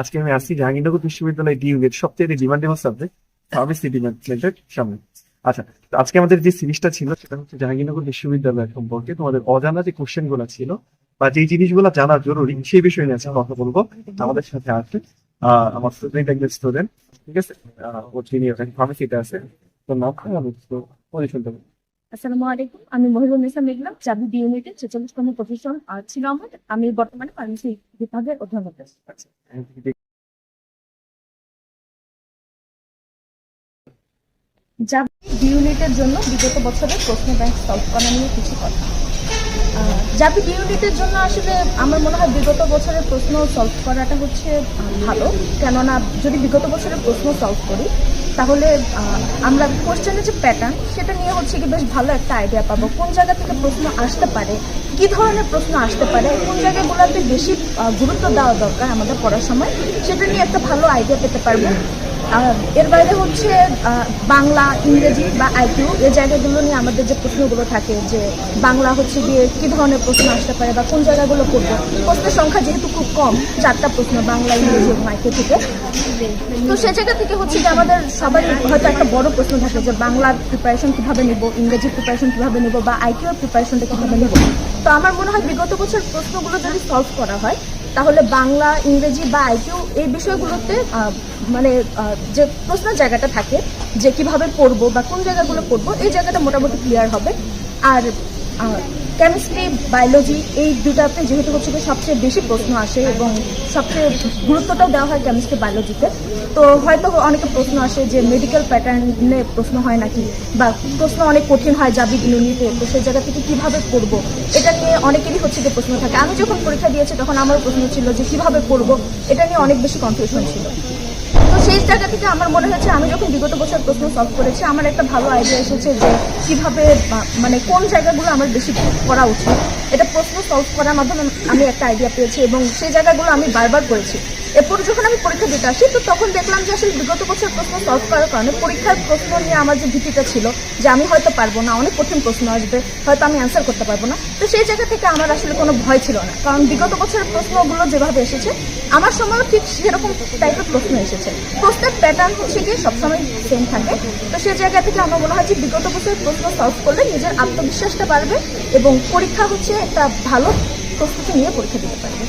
আজকে আমি আসছি জাহাঙ্গীরনগর বিশ্ববিদ্যালয় ডিউএর সবচেয়ে ডিমান্ডেবল সাবজেক্ট ফার্মেসি ডিপার্টমেন্টের সামনে। আচ্ছা তো আজকে আমাদের যে সিরিজটা ছিল, সেটা হচ্ছে জাহাঙ্গীরনগর বিশ্ববিদ্যালয় সম্পর্কে তোমাদের অজানা যে কোশ্চেনগুলো ছিল বা যে জিনিসগুলো জানা জরুরি, সেই বিষয় নিয়ে আজকে কথা বলব। আমাদের সাথে আছে আমার স্টুডেন্ট একজন স্টুডেন্ট ঠিক আছে? ও যিনি ফার্মেসিতে আছে। তোর নাম? আমি পজিশন দেবো আসসালামু আলাইকুম, আমি মহিবুল নিসা মেঘলাম চাবি বি ইউনিটের ছেচল্লিশতম প্রফেশন ছিল আমার। আমি বর্তমানে ফার্মেসি বিভাগের আচ্ছা চাবি বি ইউনিটের জন্য বিগত বছরের প্রশ্ন ব্যাংক সলভ করা নিয়ে কিছু কথা। জাবি বি ইউনিটের জন্য আসলে আমার মনে হয় বিগত বছরের প্রশ্ন সলভ করাটা হচ্ছে ভালো। কেননা যদি বিগত বছরের প্রশ্ন সলভ করি তাহলে আমরা কোশ্চেনের যে প্যাটার্ন সেটা নিয়ে হচ্ছে কি বেশ ভালো একটা আইডিয়া পাবো। কোন জায়গা থেকে প্রশ্ন আসতে পারে, কি ধরনের প্রশ্ন আসতে পারে, কোন জায়গাগুলোতে বেশি গুরুত্ব দেওয়া দরকার আমাদের পড়ার সময়, সেটা নিয়ে একটা ভালো আইডিয়া পেতে পারব। এর বাইরে হচ্ছে বাংলা, ইংরেজি বা আইকিউ এই জায়গাগুলো নিয়ে আমাদের যে প্রশ্নগুলো থাকে, যে বাংলা হচ্ছে গিয়ে কি ধরনের প্রশ্ন আসতে পারে বা কোন জায়গাগুলো করব, প্রশ্নের সংখ্যা যেহেতু খুব কম, চারটা প্রশ্ন, বাংলা, ইংরেজি এবং আইকিউ থেকে। তো সে জায়গা থেকে হচ্ছে যে আমাদের সবারই হয়তো একটা বড় প্রশ্ন থাকে যে বাংলার প্রিপারেশন কীভাবে নিব, ইংরেজি প্রিপারেশন কীভাবে নিব বা আইকিউ প্রিপারেশনটা কীভাবে নিব। তো আমার মনে হয় বিগত বছর প্রশ্নগুলো যদি সলভ করা হয় তাহলে বাংলা, ইংরেজি বা আইকিউ এই বিষয়গুলোতে মানে যে প্রশ্নের জায়গাটা থাকে, যে কীভাবে পড়ব বা কোন জায়গাগুলো পড়ব, এই জায়গাটা মোটামুটি ক্লিয়ার হবে। আর কেমিস্ট্রি, বায়োলজি, এই দুটাতে যেহেতু হচ্ছে সবচেয়ে বেশি প্রশ্ন আসে এবং সবচেয়ে গুরুত্বটাও দেওয়া হয় কেমিস্ট্রি, বায়োলজিতে, তো হয়তো অনেকে প্রশ্ন আসে যে মেডিকেল প্যাটার্নে প্রশ্ন হয় নাকি বা প্রশ্ন অনেক কঠিন হয় যাবি ইউনিটে তো সেই জায়গা থেকে কীভাবে পড়ব? এটা নিয়ে অনেকেরই হচ্ছে যে প্রশ্ন থাকে। আমি যখন পরীক্ষা দিয়েছি তখন আমারও প্রশ্ন ছিল যে কীভাবে পড়ব? এটা নিয়ে অনেক বেশি কনফিউশন ছিল। সেই জায়গা থেকে আমার মনে হয়েছে, আমি যখন বিগত বছর প্রশ্ন সলভ করেছি, আমার একটা ভালো আইডিয়া এসেছে যে কীভাবে মানে কোন জায়গাগুলো আমার বেশি করা উচিত। এটা প্রশ্ন সলভ করার মাধ্যমে আমি একটা আইডিয়া পেয়েছি এবং সেই জায়গাগুলো আমি বারবার করেছি। এরপরে যখন আমি পরীক্ষা দিতে আসি, তো তখন দেখলাম যে আসলে বিগত বছর প্রশ্ন সলভ করার কারণে পরীক্ষার প্রশ্ন নিয়ে আমার যে ভীতিটা ছিল, যে আমি হয়তো পারব না, অনেক কঠিন প্রশ্ন আসবে, হয়তো আমি অ্যান্সার করতে পারব না, তো সেই জায়গা থেকে আমার আসলে কোনো ভয় ছিল না। কারণ বিগত বছরের প্রশ্নগুলো যেভাবে এসেছে, আমার সময়ও ঠিক সেরকম টাইপের প্রশ্ন এসেছে। প্রশ্নের প্যাটার্ন হচ্ছে গিয়ে সবসময় সেম থাকে। তো সেই জায়গা থেকে আমার মনে হয় যে বিগত বছরের প্রশ্ন সলভ করলে নিজের আত্মবিশ্বাসটা বাড়বে এবং পরীক্ষা হচ্ছে একটা ভালো প্রস্তুতি নিয়ে পরীক্ষা দিতে পারবে।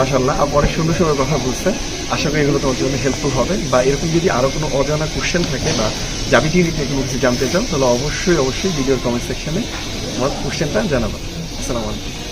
মাসাল্লাহ অনেক সুন্দর সুন্দর কথা বলছে। আশা করি এগুলো তোমার জন্য হেল্পফুল হবে। বা এরকম যদি আরও কোনো অজানা কোশ্চেন থাকে বা জাবি টিভি থেকে কিছু জানতে চাও, তাহলে অবশ্যই অবশ্যই ভিডিওর কমেন্ট সেকশানে আমার কোশ্চেনটা জানাব। আসসালামু আলাইকুম।